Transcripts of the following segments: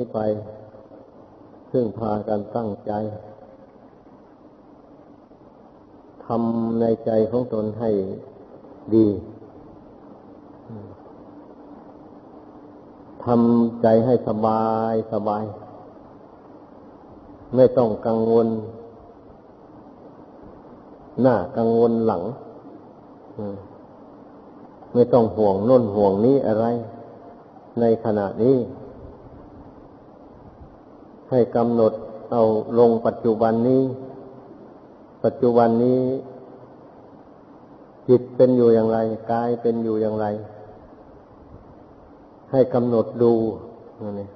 นี้ไป ซึ่งพากันตั้งใจทำในใจของตนให้ดีทำใจให้สบายสบาย ไม่ต้องกังวล หน้ากังวลหลัง ไม่ต้องห่วงน้นห่วงนี้อะไร ในขณะนี้ ให้กำหนดเอาลงปัจจุบันนี้ ปัจจุบันนี้ จิตเป็นอยู่อย่างไรกายเป็นอยู่อย่างไร ให้กำหนดดูนี่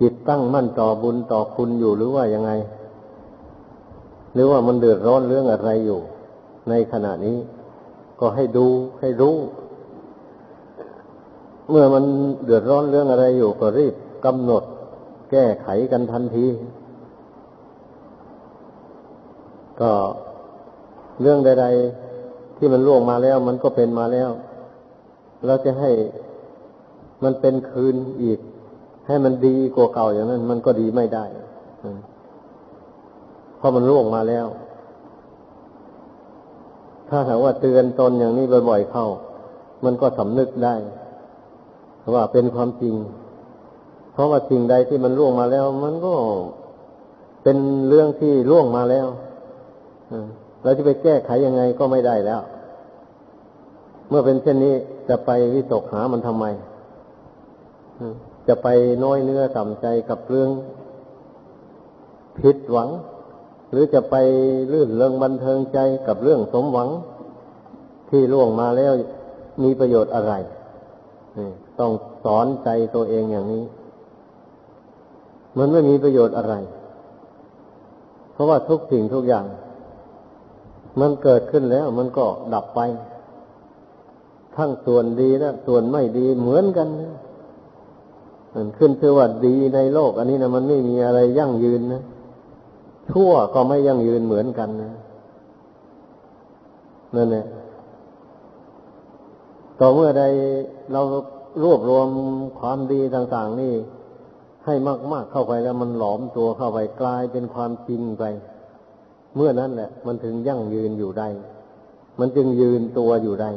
จิตตั้งมั่นต่อบุญต่อคุณอยู่หรือว่ายังไง หรือว่ามันเดือดร้อนเรื่องอะไรอยู่ ในขณะนี้ ก็ให้ดูให้รู้ เมื่อมันเดือดร้อนเรื่องอะไรอยู่ก็รีบกำหนดแก้ไขกันทันที ก็เรื่องใด ๆ ที่มันล่วงมาแล้ว มันก็เป็นมาแล้ว เราจะให้มันเป็นคืนอีก ให้มันดีกว่าเก่าอย่างนั้น มันก็ดีไม่ได้เพราะมันล่วงมาแล้ว ถ้าหากว่าเตือนตนอย่างนี้บ่อยๆเข้า มันก็สำนึกได้ ว่าเป็นความจริง เพราะว่าสิ่งใดที่มันล่วงมาแล้ว มันก็เป็นเรื่องที่ล่วงมาแล้วเราจะไปแก้ไขยังไงก็ไม่ได้แล้ว เมื่อเป็นเช่นนี้จะไปวิตกหามันทำไมจะไปน้อยเนื้อต่ำใจกับเรื่องผิดหวัง หรือจะไปลื่นเริงบันเทิงใจกับเรื่องสมหวัง ที่ล่วงมาแล้วมีประโยชน์อะไร ต้องสอนใจตัวเองอย่างนี้ มันไม่มีประโยชน์อะไร เพราะว่าทุกสิ่งทุกอย่าง มันเกิดขึ้นแล้ว มันก็ดับไป ทั้งส่วนดีและส่วนไม่ดีเหมือนกันมันขึ้นชื่อว่าดีในโลก อันนี้นะมันไม่มีอะไรยั่งยืนนะชั่วก็ไม่ยั่งยืนเหมือนกันนะนั่นแหละ ต่อเมื่อใดเรารวบรวมความดีต่างๆนี่ ให้มาก ๆเข้าไปแล้วมันหลอมตัวเข้าไปกลายเป็นความจริงไป เมื่อนั้นแหละ มันถึงยั่งยืนอยู่ได้ มันจึงยืนตัวอยู่ได้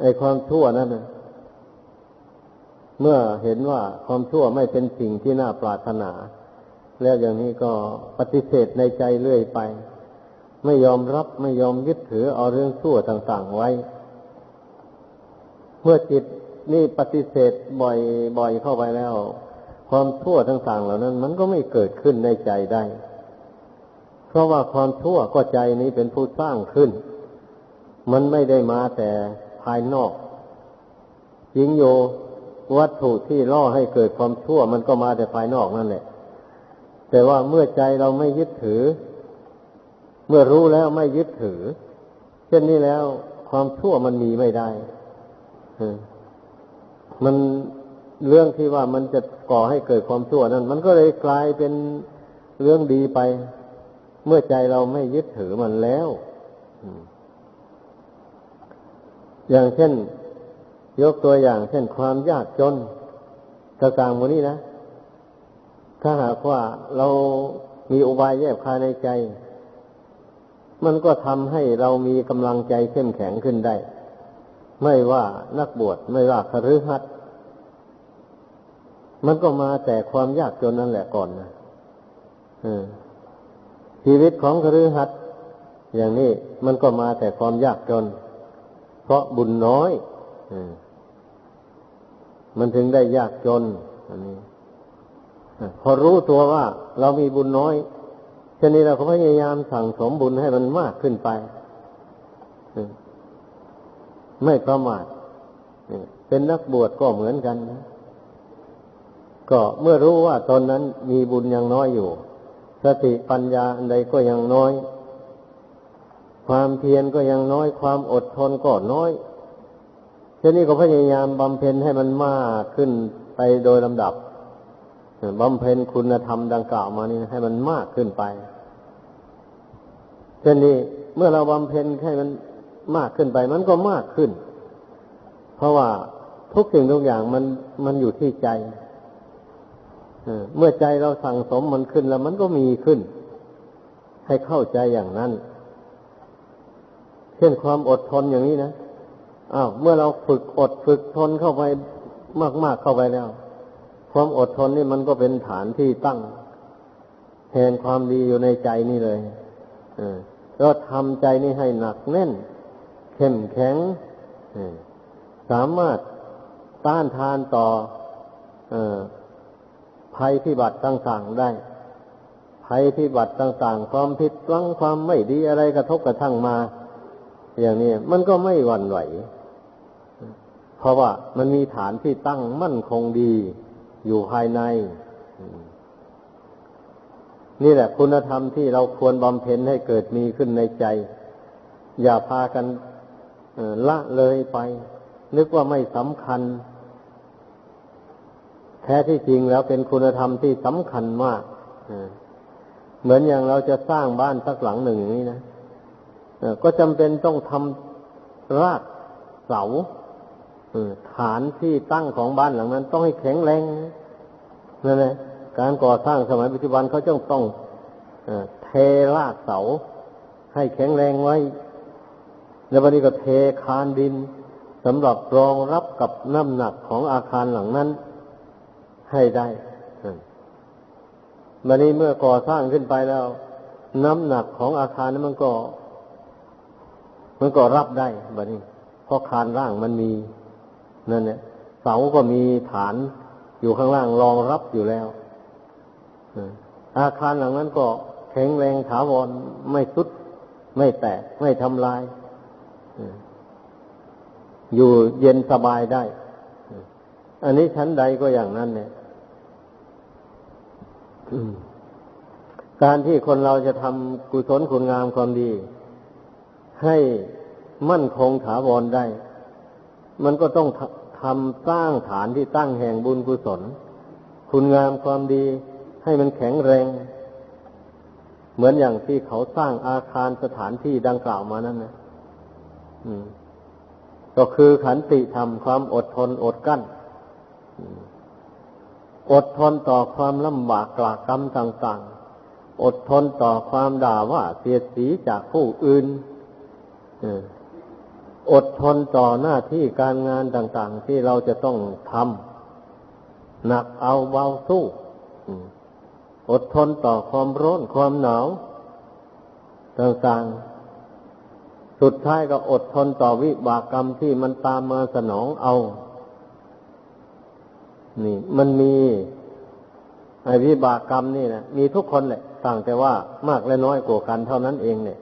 ไอ้ความชั่วนั้นนะเมื่อเห็นว่าความชั่วไม่เป็นสิ่งที่น่าปรารถนา แล้วอย่างนี้ก็ปฏิเสธในใจเรื่อยไป ไม่ยอมรับไม่ยอมยึดถือเอาเรื่องชั่วต่าง ๆ ไว้ เมื่อจิตนี่ปฏิเสธบ่อยบ่อยเข้าไปแล้ว ความชั่วต่าง ๆ เหล่านั้น มันก็ไม่เกิดขึ้นในใจได้ เพราะว่าความชั่วก็ใจนี้เป็นผู้สร้างขึ้น มันไม่ได้มาแต่ภายนอกยิงโยวัตถุที่ล่อให้เกิดความชั่ว มันก็มาแต่ภายนอกนั่นแหละแต่ว่าเมื่อใจเราไม่ยึดถือ เมื่อรู้แล้วไม่ยึดถือ เช่นนี้แล้วความชั่วมันมีไม่ได้มันเรื่องที่ว่ามันจะก่อให้เกิดความชั่วนั้น มันก็เลยกลายเป็นเรื่องดีไป เมื่อใจเราไม่ยึดถือมันแล้ว อย่างเช่น ยกตัวอย่าง เช่นความยากจนต่างๆวันนี้นะ ถ้าหากว่าเรามีอุบายแยบคายในใจ มันก็ทำให้เรามีกำลังใจเข้มแข็งขึ้นได้ ไม่ว่านักบวชไม่ว่าคฤหัสถ์มันก็มาแต่ความยากจนนั่นแหละก่อนนะชีวิตของคฤหัสถ์อย่างนี้มันก็มาแต่ความยากจน เพราะบุญน้อยมันถึงได้ยากจน อันนี้พอรู้ตัวว่าเรามีบุญน้อย ชนี้เราก็พยายามสั่งสมบุญให้มันมากขึ้นไปไม่ประมาทเป็นนักบวชก็เหมือนกันนะก็เมื่อรู้ว่าตนนั้นมีบุญยังน้อยอยู่ สติปัญญาอันใดก็ยังน้อย ความเพียรก็ยังน้อย ความอดทนก็น้อยเช่นนี้ก็พยายามบำเพ็ญให้มันมากขึ้นไปโดยลำดับ บำเพ็ญคุณธรรมดังกล่าวมานี่ให้มันมากขึ้นไปเช่นนี้เมื่อเราบำเพ็ญให้มันมากขึ้นไป มันก็มากขึ้น เพราะว่าทุกสิ่งทุกอย่างมันมันอยู่ที่ใจเมื่อใจเราสั่งสมมันขึ้นแล้วมันก็มีขึ้น ให้เข้าใจอย่างนั้น เช่นความอดทนอย่างนี้นะอ้าวเมื่อเราฝึกอดฝึกทนเข้าไปมาก ๆเข้าไปแล้ว ความอดทนนี่มันก็เป็นฐานที่ตั้งแห่งความดีอยู่ในใจนี่เลยเราทำใจนี่ให้หนักแน่น เข้มแข็งสามารถต้านทานต่ออภัยพิบัติต่างๆได้ ภัยพิบัติต่างๆ ความผิดหวังความไม่ดีอะไรกระทบกระทั่งมา อย่างนี้มันก็ไม่หวั่นไหว เพราะว่ามันมีฐานที่ตั้งมั่นคงดี อยู่ภายใน นี่แหละคุณธรรมที่เราควรบำเพ็ญให้เกิดมีขึ้นในใจ อย่าพากันละเลยไป นึกว่าไม่สำคัญ แท้ที่จริงแล้วเป็นคุณธรรมที่สำคัญมากเหมือนอย่างเราจะสร้างบ้านสักหลังหนึ่งอย่างนี้นะก็จำเป็นต้องทำรากเสา ฐานที่ตั้งของบ้านหลังนั้น ต้องให้แข็งแรงนั่นแหละการก่อสร้างสมัยปัจจุบันเขาจ้องต้องเทรากเสา ให้แข็งแรงไว้ แล้ววันนี้ก็เทคานดินสำหรับรองรับกับน้ำหนักของอาคารหลังนั้น ให้ได้บันนี้เมื่อก่อสร้างขึ้นไปแล้ว น้ำหนักของอาคารนั้นมันก็ มันก็รับได้บันนี้เพราะคานร่างมันมี นั่นเนี่ยเสาก็มีฐานอยู่ข้างล่างรองรับอยู่แล้วอาคารหลังนั้นก็แข็งแรงถาวรไม่สุด ไม่แตก ไม่ทำลายอยู่เย็นสบายได้ อันนี้ชั้นใดก็อย่างนั้นเนี่ยการที่คนเราจะทำกุศลคุณงามความดี ให้มั่นคงถาวรได้ มันก็ต้อง ทำสร้างฐานที่ตั้งแห่งบุญกุศล คุณงามความดีให้มันแข็งแรง เหมือนอย่างที่เขาสร้างอาคารสถานที่ดังกล่าวมานั่นนะก็คือขันติธรรมความอดทนอดกั้นอดทนต่อความลำบากกลากรรมต่างๆ อดทนต่อความด่าว่าเสียดสีจากผู้อื่น อดทนต่อหน้าที่การงานต่าง ๆ ที่เราจะต้องทำหนักเอาเบาสู้อดทนต่อความร้อนความหนาวต่างๆ สุดท้ายก็อดทนต่อวิบากกรรมที่มันตามมาสนองเอา นี่ มันมีไอ้วิบากกรรมนี่นะมีทุกคนแหละ ต่างแต่ว่ามากและน้อยกว่ากันเท่านั้นเองเนี่ย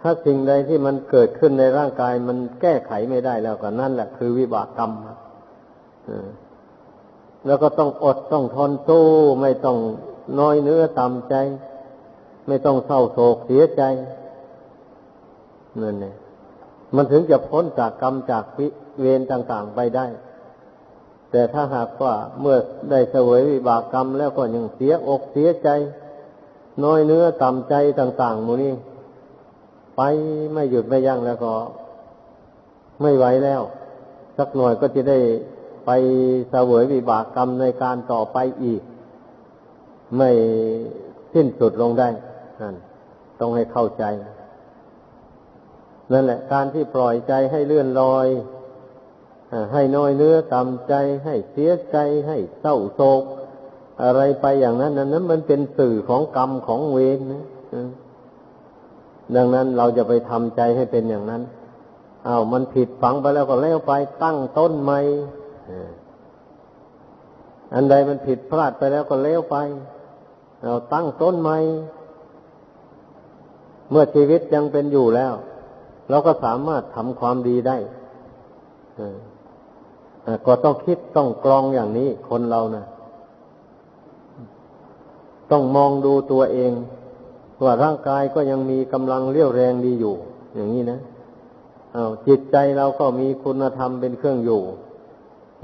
ถ้าสิ่งใดที่มันเกิดขึ้นในร่างกายมันแก้ไขไม่ได้แล้วก็นั่นแหละคือวิบากกรรมแล้วก็ต้องอดต้องทนสู้ไม่ต้องน้อยเนื้อต่ำใจ ไม่ต้องเศร้าโศกเสียใจนั่นเนี่ยมันถึงจะพ้นจากกรรมจากเวรต่าง ๆ ไปได้ แต่ถ้าหากว่าเมื่อได้เสวยวิบากกรรมแล้วก็ยังเสียอกเสียใจ น้อยเนื้อต่ำใจต่าง ๆ มูนี้ ไปไม่หยุดไม่ยั้งแล้วก็ ไม่ไหวแล้ว สักหน่อยก็จะได้ไปเสวยวิบากกรรมในการต่อไปอีก ไม่สิ้นสุดลงได้นั่นต้องให้เข้าใจ นั่นแหละ การที่ปล่อยใจให้เลื่อนลอยให้น้อยเนื้อต่ำใจ ให้เสียใจ ให้เศร้าโศก อะไรไปอย่างนั้นนั้นมันเป็นสื่อของกรรมของเวรนะ ดังนั้นเราจะไปทำใจให้เป็นอย่างนั้นอา้าวมันผิดฝังไปแล้วก็แล้วไปตั้งต้นใหม่อันใดมันผิดพลาดไปแล้วก็แล้วไป เราตั้งต้นใหม่ เมื่อชีวิตยังเป็นอยู่แล้ว เราก็สามารถทำความดีได้ก็ต้องคิดต้องกรองอย่างนี้คนเรานะต้องมองดูตัวเอง ว่าร่างกายก็ยังมีกำลังเรี่ยวแรงดีอยู่ อย่างนี้นะอาจิตใจเราก็มีคุณธรรมเป็นเครื่องอยู่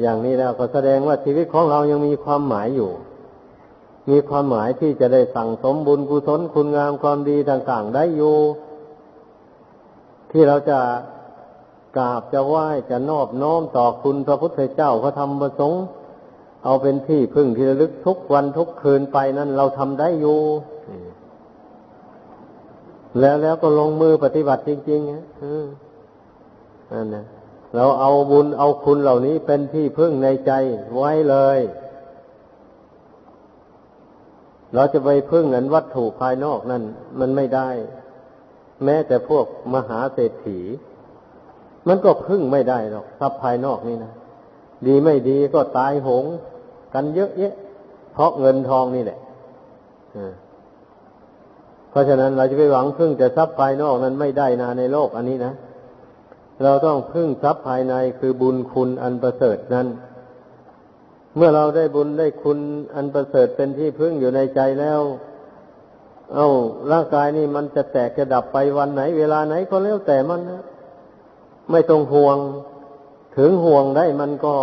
อย่างนี้แล้วก็แสดงว่าชีวิตของเรายังมีความหมายอยู่ มีความหมายที่จะได้สั่งสมบุญกุศลคุณงามความดีต่างๆ ได้อยู่ที่เราจะกราบจะไหว้จะนอบน้อมต่อคุณพระพุทธเจ้าพระธรรมประสงค์เอาเป็นที่พึ่งที่ระลึกทุกวันทุกคืนไปนั้นเราทำได้อยู่ แล้วแล้วก็ลงมือปฏิบัติจริงๆนะนั่นนะเราเอาบุญเอาคุณเหล่านี้เป็นที่พึ่งในใจไว้เลย เราจะไปพึ่งเงินวัตถุภายนอกนั่นมันไม่ได้ แม้แต่พวกมหาเศรษฐี มันก็พึ่งไม่ได้หรอกทรัพย์ภายนอกนี่นะดีไม่ดีก็ตายหง กันเยอะแยะเพราะเงินทองนี่แหละเพ ราะฉะนั้นเราจะไปหวังพึ่งแต่ทรัพย์ภายนอกนั้นไม่ได้นาในโลกอันนี้นะ เราต้องพึ่งทรัพย์ภายในคือบุญคุณอันประเสริฐนั้น เมื่อเราได้บุญได้คุณอันประเสริฐเป็นที่พึ่งอยู่ในใจแล้ว เอา้าร่างกายนี่มันจะแตกจะดับไปวันไหน เวลาไหนก็แล้วแต่มันนะไม่ต้องห่วง ถึงห่วงได้มันก็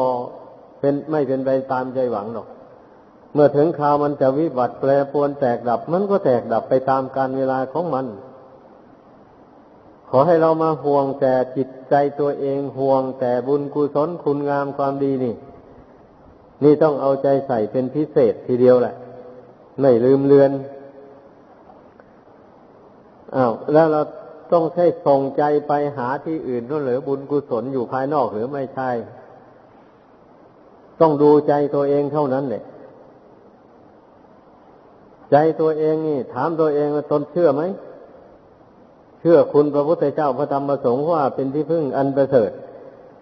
เป็นไม่เป็นไปตามใจหวังหรอก เมื่อถึงคราวมันจะวิบัติแปรปรวนแตกดับ มันก็แตกดับไปตามการเวลาของมัน ขอให้เรามาห่วงแต่จิตใจตัวเองห่วงแต่บุญกุศลคุณงามความดีนี่ นี่ต้องเอาใจใส่เป็นพิเศษทีเดียวแหละ ไม่ลืมเลือนอ้าวแล้วเราต้องใช้ส่งใจไปหาที่อื่นนั่นหรือบุญกุศลอยู่ภายนอกหรือไม่ใช่ ต้องดูใจตัวเองเท่านั้นแหละ ใจตัวเองนี่ ถามตัวเองว่าตนเชื่อไหม เชื่อคุณพระพุทธเจ้าพระธรรมพระสงฆ์ว่าเป็นที่พึ่งอันประเสริฐ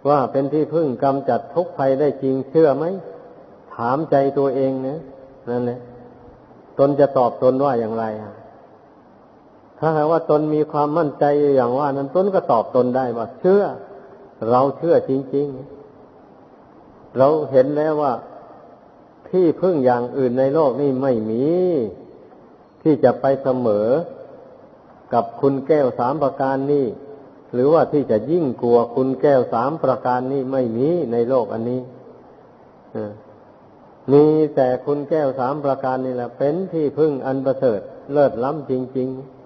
ว่าเป็นที่พึ่งกำจัดทุกภัยได้จริงเชื่อไหม ถามใจตัวเองนะนั่นแหละตนจะตอบตนว่าอย่างไรถ้าหากว่าตนมีความมั่นใจอย่างว่า นั้นตนก็ตอบตนได้ว่าเชื่อ เราเชื่อจริง ๆ เราเห็นแล้วว่าที่พึ่งอย่างอื่นในโลกนี่ไม่มี ที่จะไปเสมอกับคุณแก้วสามประการนี้ หรือว่าที่จะยิ่งกลัวคุณแก้วสามประการนี้ไม่มีในโลกอันนี้มีแต่คุณแก้วสามประการนี่แหละ เป็นที่พึ่งอันประเสริฐเลิศล้ำจริง ๆ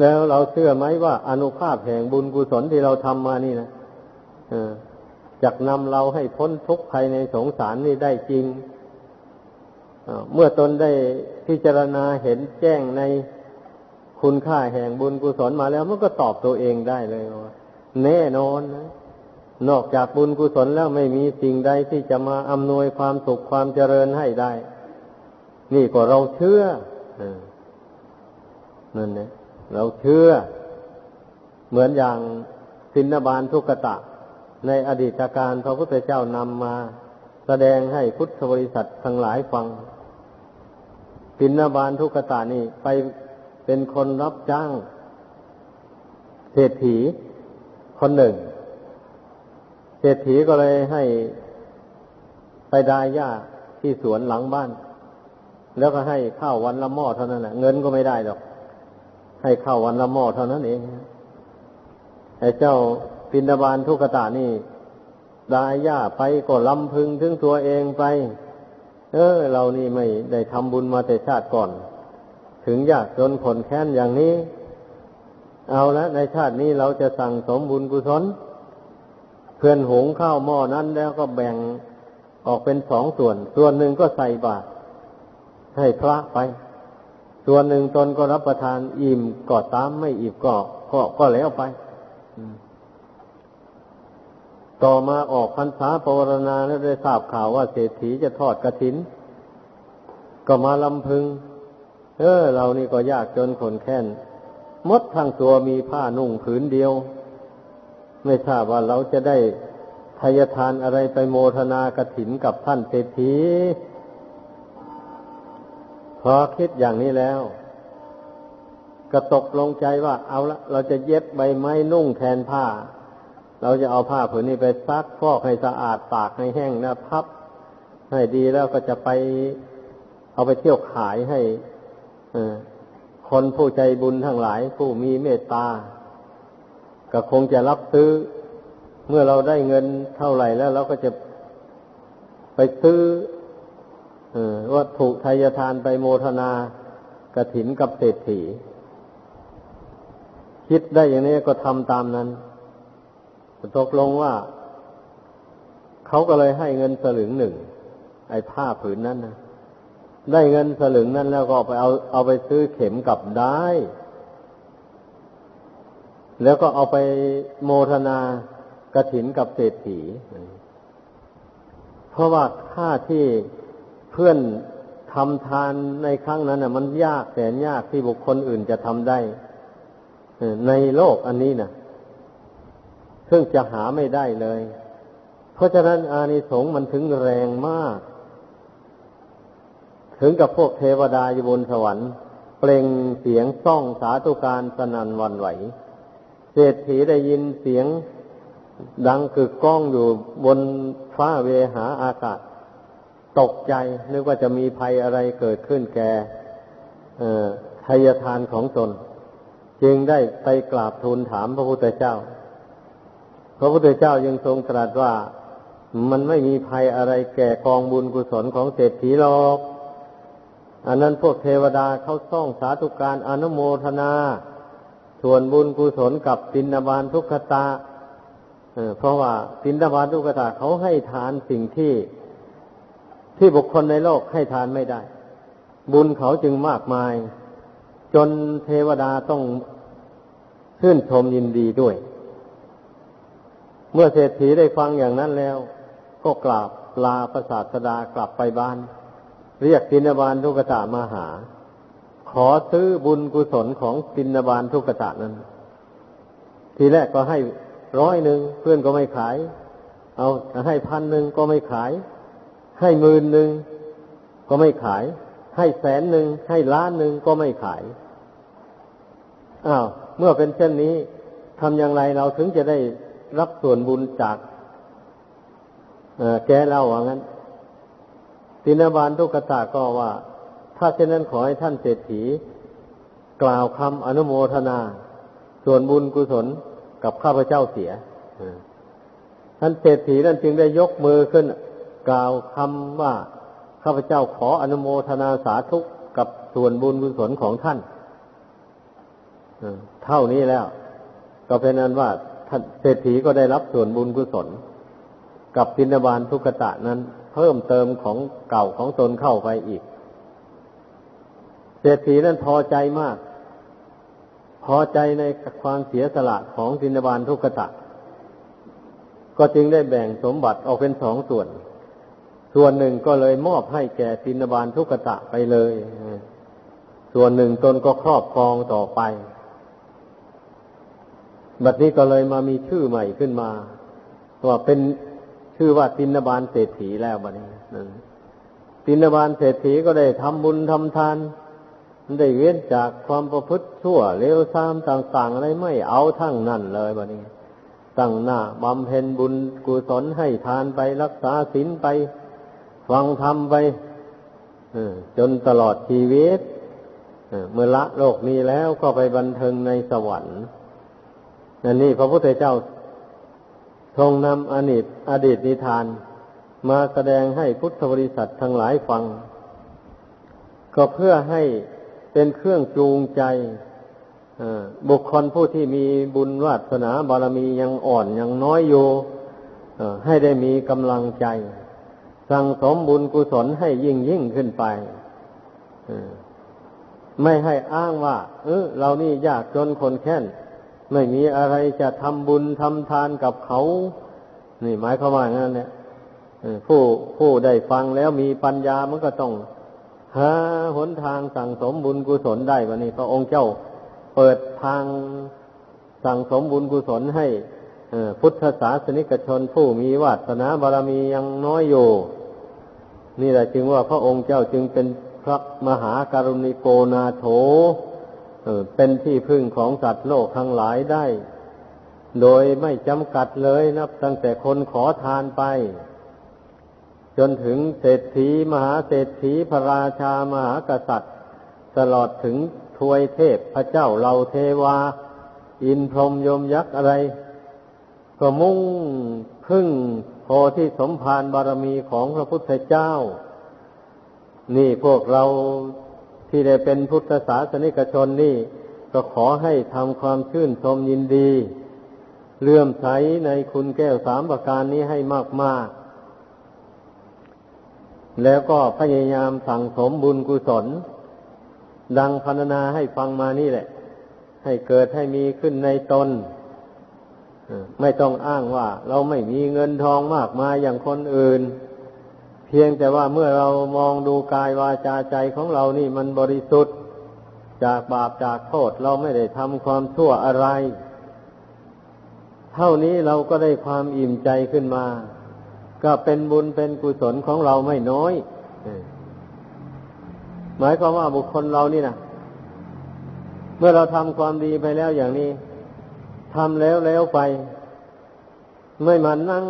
แล้วเราเชื่อไหมว่าอนุภาพแห่งบุญกุศลที่เราทำมานี่นะจะนำเราให้พ้นทุกข์ภายในสงสารนี่ได้จริง เมื่อตนได้พิจารณาเห็นแจ้งในคุณค่าแห่งบุญกุศลมาแล้วมันก็ตอบตัวเองได้เลยว่าแน่นอนนะนอกจากบุญกุศลแล้วไม่มีสิ่งใดที่จะมาอำนวยความสุขความเจริญให้ได้ นี่ก็เราเชื่อนั่นเนี่ยเราเชื่อ เหมือนอย่างสินบาลทุกตะ ในอดีตการพระพุทธเจ้านำมา แสดงให้พุทธบริษัททั้งหลายฟัง สินบาลทุกตะนี่ไปเป็นคนรับจ้างเศรษฐีคนหนึ่ง เศรษฐีก็เลยให้ไปดายหญ้าที่สวนหลังบ้าน แล้วก็ให้ข้าววันละหม้อเท่านั้นแหละเงินก็ไม่ได้หรอก ให้ข้าววันละหม้อเท่านั้นเองไอ้เจ้าปินดาบานทุกตานี่ดายหญ้าไปก็ลำพึงถึงตัวเองไป เออ เรานี่ไม่ได้ทำบุญมาแต่ชาติก่อน ถึงยากจนผลแค้นอย่างนี้ เอาละในชาตินี้เราจะสั่งสมบุญกุศล เพื่อนหงข้าวหม้อนั้นแล้วก็แบ่งออกเป็นสองส่วน ส่วนหนึ่งก็ใส่บาตรให้พระไป ส่วนหนึ่งตนก็รับประทานอิ่มก็ตามไม่อิ่มก็ก็ก็แล้วไป ต่อมาออกพรรษาปวารณาแล้วได้ทราบข่าวว่าเศรษฐีจะทอดกระถิน ก็มาลำพึง เออ เรานี่ก็ยากจนขนแค้นมดทั้งตัวมีผ้านุ่งผืนเดียว ไม่ทราบว่าเราจะได้ทายทานอะไรไปโมทนากระถินกับท่านเศรษฐีพอคิดอย่างนี้แล้ว ก็ตกลงใจว่าเอาละเราจะเย็บใบไม้นุ่งแทนผ้า เราจะเอาผ้าผืนนี้ไปซักฟอกให้สะอาดตากให้แห้งนะพับ ให้ดีแล้วก็จะไปเอาไปเที่ยวขายให้คนผู้ใจบุญทั้งหลาย ผู้มีเมตตา ก็คงจะรับซื้อ เมื่อเราได้เงินเท่าไหร่แล้วเราก็จะไปซื้อวัตถุทายทานไปโมทนากระถินกับเศรษฐี คิดได้อย่างนี้ก็ทำตามนั้น ตกลงว่า เขาก็เลยให้เงินสลึงหนึ่ง ไอ้ผ้าผืนนั้นนะได้เงินสลึงนั้นแล้วก็ไปเอาเอาไปซื้อเข็มกลับได้ แล้วก็เอาไปโมทนากระถินกับเศรษฐี เพราะว่าค่าที่เพื่อนทำทานในครั้งนั้นน่ะ มันยากแสนยากที่บุคคลอื่นจะทำได้ในโลกอันนี้นะ ซึ่งจะหาไม่ได้เลย เพราะฉะนั้นอานิสงส์มันถึงแรงมาก ถึงกับพวกเทวดาอยู่บนสวรรค์ เปล่งเสียงซ่องสาธุการสนันวันไหว เศรษฐีได้ยินเสียงดังกึกก้องอยู่บนฟ้าเวหาอากาศ ตกใจนึกว่าจะมีภัยอะไรเกิดขึ้นแกทายทานของตน จึงได้ไปกราบทูลถามพระพุทธเจ้า พระพุทธเจ้ายังทรงตรัสว่ามันไม่มีภัยอะไรแก่กองบุญกุศลของเศรษฐีหรอก อันนั้นพวกเทวดาเขาส่องสาธุการอนุโมทนา ส่วนบุญกุศลกับตินบาลทุกขตาเพราะว่าตินบาลทุกขตาเขาให้ทานสิ่งที่ที่บุคคลในโลกให้ทานไม่ได้ บุญเขาจึงมากมาย จนเทวดาต้องชื่นชมยินดีด้วย เมื่อเศรษฐีได้ฟังอย่างนั้นแล้ว ก็กราบลาพระศาสดากลับไปบ้าน เรียกตินบาลทุกตะมาหา ขอซื้อบุญกุศลของตินบาลทุกตะนั้น ทีแรกก็ให้ร้อยหนึ่งเพื่อนก็ไม่ขาย เอาให้พันหนึ่งก็ไม่ขาย ให้หมื่นหนึ่งก็ไม่ขาย ให้แสนหนึ่งให้ล้านหนึ่งก็ไม่ขายอ้าวเมื่อเป็นเช่นนี้ทำอย่างไรเราถึงจะได้ รับส่วนบุญจากแกเล่าว่างั้นตินาบาลทุกตาก็ว่า ถ้าเช่นนั้นขอให้ท่านเศรษฐี กล่าวคำอนุโมทนา ส่วนบุญกุศลกับข้าพเจ้าเสียท่านเศรษฐีนั้นจึงได้ยกมือขึ้น กล่าวคำว่าข้าพเจ้าขออนุโมทนาสาธุกับส่วนบุญกุศลของท่านเท่านี้แล้ว ก็เป็นนั้นว่า เศรษฐีก็ได้รับส่วนบุญกุศล กับพินบาลทุกตะนั้น เพิ่มเติมของเก่าของตนเข้าไปอีก เศรษฐีนั้นพอใจมาก พอใจในความเสียสละของพินบาลทุกตะ ก็จึงได้แบ่งสมบัติออกเป็นสองส่วน ส่วนหนึ่งก็เลยมอบให้แก่ตินบาลทุกตะไปเลย ส่วนหนึ่งตนก็ครอบครองต่อไป บัดนี้ก็เลยมามีชื่อใหม่ขึ้นมาว่าเป็นชื่อว่าตินบาลเศรษฐีแล้วบัดนี้ตินบาลเศรษฐีก็ได้ทำบุญทำทานได้เว้นจากความประพฤติชั่วเลวทรามต่างๆอะไรไม่เอาทั้งนั้นเลยบัดนี้ตั้งหน้าบำเพ็ญบุญกุศลให้ทานไปรักษาศีลไป ฟังธรรมไปจนตลอดชีวิตเมื่อละโลกนี้แล้วก็ไปบันเทิงในสวรรค์ นั่นนี่พระพุทธเจ้าทรงนำอดีตอดีตนิทาน มาแสดงให้พุทธบริษัททั้งหลายฟัง ก็เพื่อให้เป็นเครื่องจูงใจบุคคลผู้ที่มีบุญวาสนาบารมียังอ่อนยังน้อยอยู่ให้ได้มีกำลังใจ สั่งสมบุญกุศลให้ยิ่งยิ่งขึ้นไปไม่ให้อ้างว่า เออเรานี่ยากจนคนแค้น ไม่มีอะไรจะทำบุญทำทานกับเขา นี่หมายความว่างั้นเนี่ยผู้ผู้ได้ฟังแล้วมีปัญญามันก็ต้องหาหนทางสั่งสมบุญกุศลได้วันนี้พระองค์เจ้าเปิดทางสั่งสมบุญกุศลให้พุทธศาสนิกชนผู้มีวาสนาบารมียังน้อยอยู่ นี่แหละจึงว่าพระองค์เจ้าจึงเป็นพระมหาการุณิโกนาโถ เป็นที่พึ่งของสัตว์โลกทั้งหลายได้ โดยไม่จำกัดเลยนับตั้งแต่คนขอทานไป จนถึงเศรษฐีมหาเศรษฐีพระราชามหากษัตริย์ ตลอดถึงทวยเทพพระเจ้าเราเทวา อินพรหมยมยักษ์อะไร ก็มุ่งพึ่งโพธิสมภารบารมีของพระพุทธเจ้า นี่พวกเรา ที่ได้เป็นพุทธศาสนิกชนนี่ ก็ขอให้ทำความชื่นชมยินดี เลื่อมใสในคุณแก้วสามประการนี้ให้มาก ๆ แล้วก็พยายามสั่งสมบุญกุศล ดังพรรณนาให้ฟังมานี่แหละ ให้เกิดให้มีขึ้นในตนไม่ต้องอ้างว่า เราไม่มีเงินทองมากมายอย่างคนอื่น เพียงแต่ว่าเมื่อเรามองดูกายวาจาใจของเรานี่มันบริสุทธิ์ จากบาปจากโทษเราไม่ได้ทำความชั่วอะไร เท่านี้เราก็ได้ความอิ่มใจขึ้นมา ก็เป็นบุญเป็นกุศลของเราไม่น้อยหมายความว่าบุคคลเรานี่นะเมื่อเราทำความดีไปแล้วอย่างนี้ทำแล้วแล้วไป ไม่มานั่ง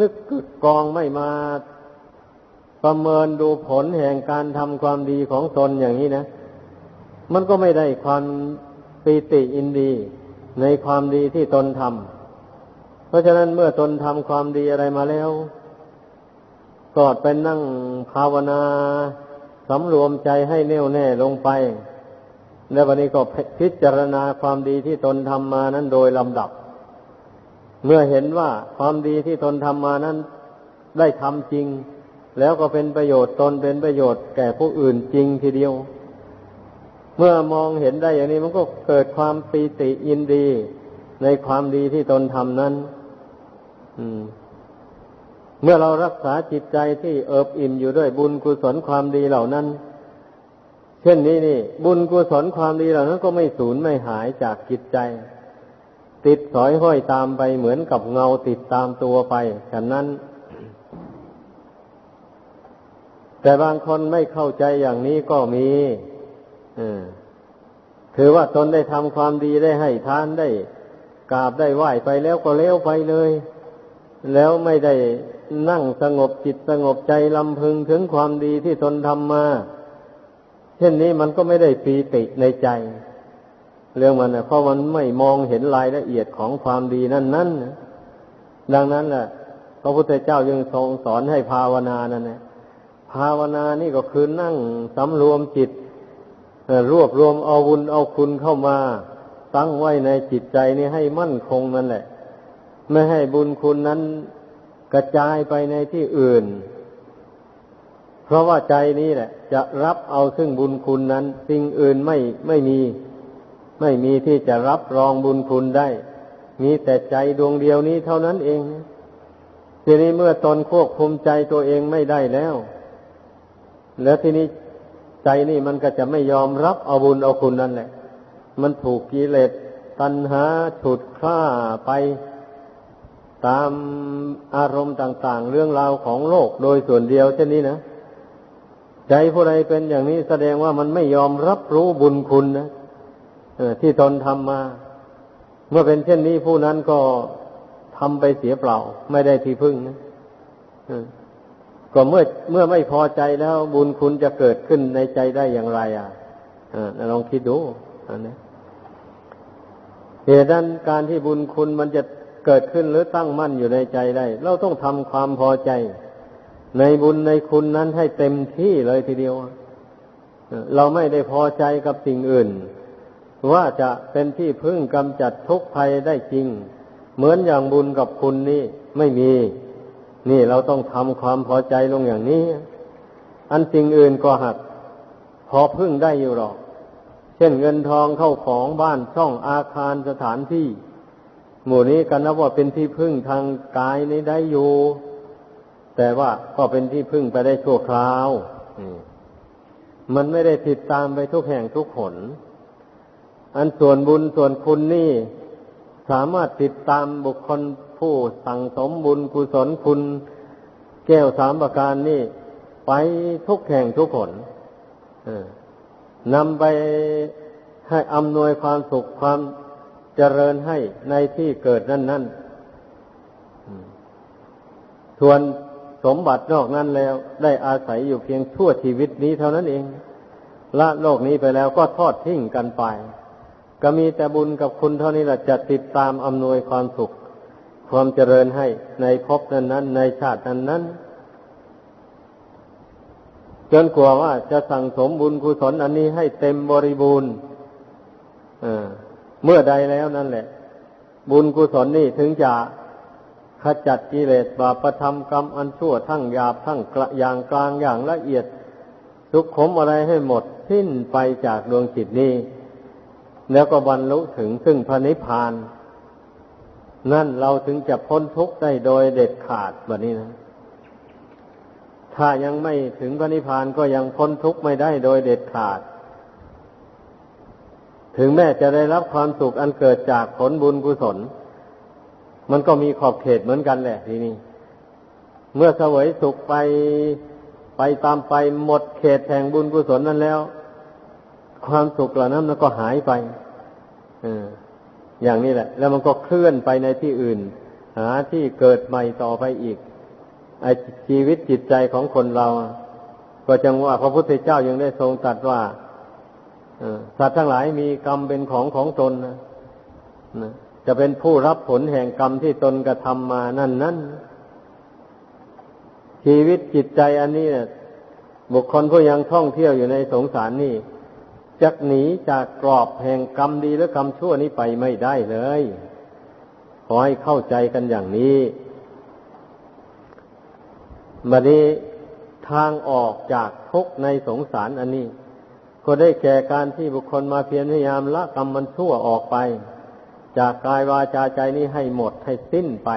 นึกกึกกองไม่มา ประเมินดูผลแห่งการทำความดีของตนอย่างนี้นะ มันก็ไม่ได้ความปีติอินดีในความดีที่ตนทำเพราะฉะนั้นเมื่อตนทำความดีอะไรมาแล้วก็ไปนั่งภาวนาสำรวมใจให้แน่วแน่ลงไป แล้ววันนี้ก็พิจารณาความดีที่ตนทำมานั้นโดยลำดับ เมื่อเห็นว่าความดีที่ตนทำมานั้นได้ทำจริง แล้วก็เป็นประโยชน์ตนเป็นประโยชน์แก่ผู้อื่นจริงทีเดียว เมื่อมองเห็นได้อย่างนี้มันก็เกิดความปีติยินดีในความดีที่ตนทำนั้น อืม เมื่อเรารักษาจิตใจที่เอิบอิ่มอยู่ด้วยบุญกุศลความดีเหล่านั้น เช่นนี้นี่ บุญกุศลความดีเหล่านั้นก็ไม่สูญไม่หายจากจิตใจ ติดสอยห้อยตามไปเหมือนกับเงาติดตามตัวไปฉะนั้น แต่บางคนไม่เข้าใจอย่างนี้ก็มีถือว่าตนได้ทำความดีได้ให้ทานได้กราบได้ไหว้ไปแล้วก็เลี้ยวไปเลย แล้วไม่ได้นั่งสงบจิตสงบใจลำพึงถึงความดีที่ตนทำมา เช่นนี้มันก็ไม่ได้ปีติในใจ เรื่องมันนะเพราะมันไม่มองเห็นรายละเอียดของความดีนั่นนั่นดังนั้นแหละพระพุทธเจ้ายังทรงสอนให้ภาวนานั่นแหละ ภาวนานี่ก็คือนั่งสำรวมจิตรวบรวมเอาบุญเอาคุณเข้ามา ตั้งไว้ในจิตใจนี่ให้มั่นคงนั่นแหละ ไม่ให้บุญคุณนั้นกระจายไปในที่อื่น เพราะว่าใจนี้แหละ จะรับเอาซึ่งบุญคุณนั้น สิ่งอื่นไม่ไม่มี ไม่มีที่จะรับรองบุญคุณได้ มีแต่ใจดวงเดียวนี้เท่านั้นเองทีนี้เมื่อตนควบคุมใจตัวเองไม่ได้แล้ว แล้วทีนี้ใจนี่มันก็จะไม่ยอมรับเอาบุญเอาคุณนั่นแหละ มันถูกกิเลสตัณหาฉุดฆ่าไปตามอารมณ์ต่างๆ เรื่องราวของโลกโดยส่วนเดียวเช่นนี้นะใจผู้ใดเป็นอย่างนี้แสดงว่ามันไม่ยอมรับรู้บุญคุณนะที่ตนทำมา เมื่อเป็นเช่นนี้ผู้นั้นก็ทำไปเสียเปล่า ไม่ได้ที่พึ่งนะ ก็เมื่อเมื่อไม่พอใจแล้วบุญคุณจะเกิดขึ้นในใจได้อย่างไร อะลองคิดดูอันนี้เหตุนั้นการที่บุญคุณมันจะเกิดขึ้นหรือตั้งมั่นอยู่ในใจได้ เราต้องทำความพอใจ ในบุญในคุณนั้นให้เต็มที่เลยทีเดียวเราไม่ได้พอใจกับสิ่งอื่น ว่าจะเป็นที่พึ่งกำจัดทุกภัยได้จริง เหมือนอย่างบุญกับคุณนี่ไม่มี นี่เราต้องทำความพอใจลงอย่างนี้ อันสิ่งอื่นก็หัก พอพึ่งได้อยู่หรอก เช่นเงินทองเข้าของบ้านช่องอาคารสถานที่ หมู่นี้กันนับว่าเป็นที่พึ่งทางกายนี้ได้อยู่ แต่ว่าก็เป็นที่พึ่งไปได้ชั่วคราวมันไม่ได้ติดตามไปทุกแห่งทุกผลอันส่วนบุญส่วนคุณนี่ สามารถติดตามบุคคล ผู้สั่งสมบุญกุศลคุณแก้วสามประการนี่ไปทุกแห่งทุกผลนำไปให้อำนวยความสุขความเจริญให้ในที่เกิดนั่นนั่นส่วนสมบัตินอกนั้นแล้ว ได้อาศัยอยู่เพียงชั่วชีวิตนี้เท่านั้นเอง ละโลกนี้ไปแล้วก็ทอดทิ้งกันไป ก็มีแต่บุญกับคุณเท่านี้แหละจะติดตามอำนวยความสุข ความเจริญให้ในภพนั้นนั้นในชาตินั้นนั้นจนกลัวว่าจะสั่งสมบุญกุศลอันนี้ให้เต็มบริบูรณ์เมื่อใดแล้วนั่นแหละ บุญกุศลนี่ถึงจะขจัดกิเลสบาปธรรมกรรมอันชั่วทั้งหยาบทั้งกระอย่างกลางอย่างละเอียดทุกขมอะไรให้หมดสิ้นไปจากดวงจิตนี้ แล้วก็บรรลุถึงซึ่งพระนิพพาน นั่นเราถึงจะพ้นทุกข์ได้โดยเด็ดขาดแบบนี้นะ ถ้ายังไม่ถึงพระนิพพานก็ยังพ้นทุกข์ไม่ได้โดยเด็ดขาด ถึงแม้จะได้รับความสุขอันเกิดจากผลบุญกุศล มันก็มีขอบเขตเหมือนกันแหละทีนี้ เมื่อเสวยสุขไปไปตามไปหมดเขตแห่งบุญกุศลนั้นแล้ว ความสุขเหล่านั้นมันก็หายไปอ อย่างนี้แหละ แล้วมันก็เคลื่อนไปในที่อื่น หาที่เกิดใหม่ต่อไปอีกไอชีวิตจิตใจของคนเรา ก็จังว่าพระพุทธเจ้ายังได้ทรงตรัสว่าสัตว์ทั้งหลายมีกรรมเป็นของของตนนะจะเป็นผู้รับผลแห่งกรรมที่ตนกระทำมานั่นนั่นชีวิตจิตใจอันนี้เนี่ยบุคคลผู้ยังท่องเที่ยวอยู่ในสงสารนี่ จะหนีจากกรอบแห่งกรรมดีและกรรมชั่วนี้ไปไม่ได้เลย ขอให้เข้าใจกันอย่างนี้บัดนี้ทางออกจากทุกข์ในสงสารอันนี้ ก็ได้แก่การที่บุคคลมาเพียรพยายามละกรรมมันชั่วออกไป จากกายวาจาใจนี้ให้หมดให้สิ้นไป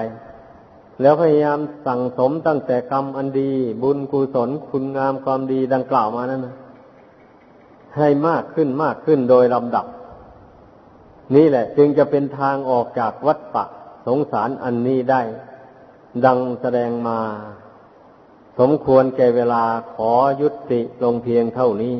แล้วพยายามสั่งสมตั้งแต่กรรมอันดี บุญกุศลคุณงามความดีดังกล่าวมานั้นนะ ให้มากขึ้นมากขึ้นโดยลำดับ นี่แหละ จึงจะเป็นทางออกจากวัฏฏะสงสารอันนี้ได้ ดังแสดงมา สมควรแก่เวลาขอยุติลงเพียงเท่านี้